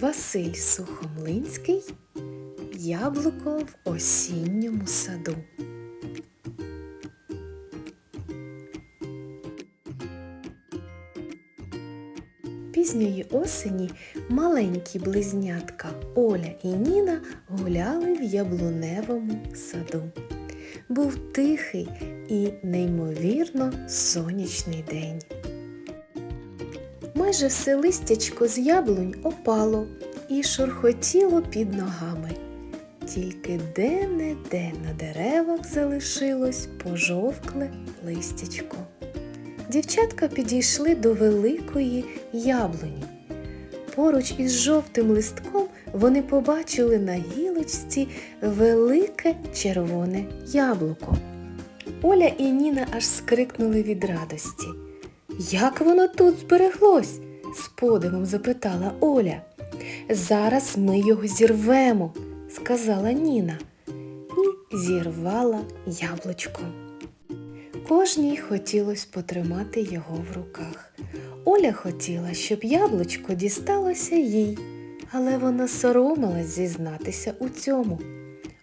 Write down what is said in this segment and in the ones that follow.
Василь Сухомлинський Яблуко в осінньому саду. Пізньої осені маленькі близнятка Оля і Ніна гуляли в яблуневому саду. Був тихий і неймовірно сонячний день. Майже все листячко з яблунь опало і шурхотіло під ногами. Тільки де-не-де на деревах залишилось пожовкле листячко. Дівчатка підійшли до великої яблуні. Поруч із жовтим листком вони побачили на гілочці велике червоне яблуко. Оля і Ніна аж скрикнули від радості. Як воно тут збереглось? з подивом запитала Оля. Зараз ми його зірвемо, сказала Ніна і зірвала яблучко. Кожній хотілося потримати його в руках. Оля хотіла, щоб яблучко дісталося їй, але вона соромилась зізнатися у цьому.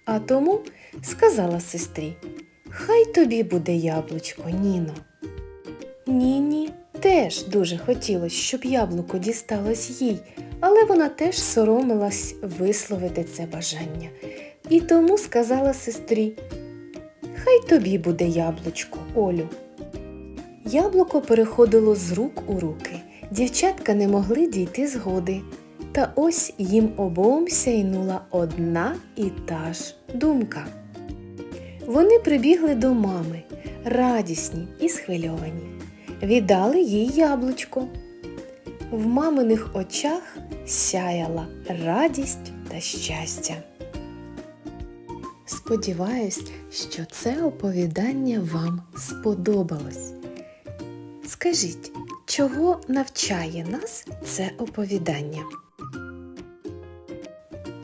А тому сказала сестрі: Хай тобі буде яблучко, Ніно. Ніні теж дуже хотілося, щоб яблуко дісталось їй, але вона теж соромилась висловити це бажання. І тому сказала сестрі: Хай тобі буде яблучко, Олю. Яблуко переходило з рук у руки. Дівчатка не могли дійти згоди. Та ось їм обом сяйнула одна і та ж думка. Вони прибігли до мами, радісні і схвильовані. Віддали їй яблучко. В маминих очах сяяла радість та щастя. Сподіваюсь, що це оповідання вам сподобалось. Скажіть, чого навчає нас це оповідання?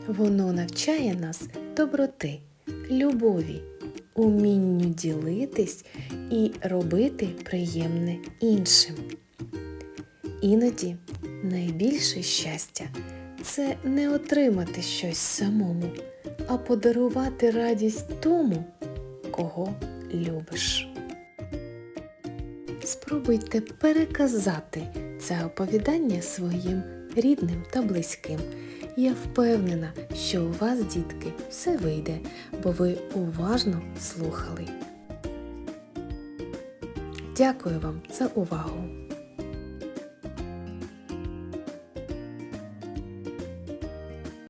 Воно навчає нас доброти, любові, умінню ділитись і робити приємне іншим. Іноді найбільше щастя це не отримати щось самому, а подарувати радість тому, кого любиш. Спробуйте переказати це оповідання своїм рідним та близьким. Я впевнена, що у вас, дітки, все вийде, бо ви уважно слухали. Дякую вам за увагу!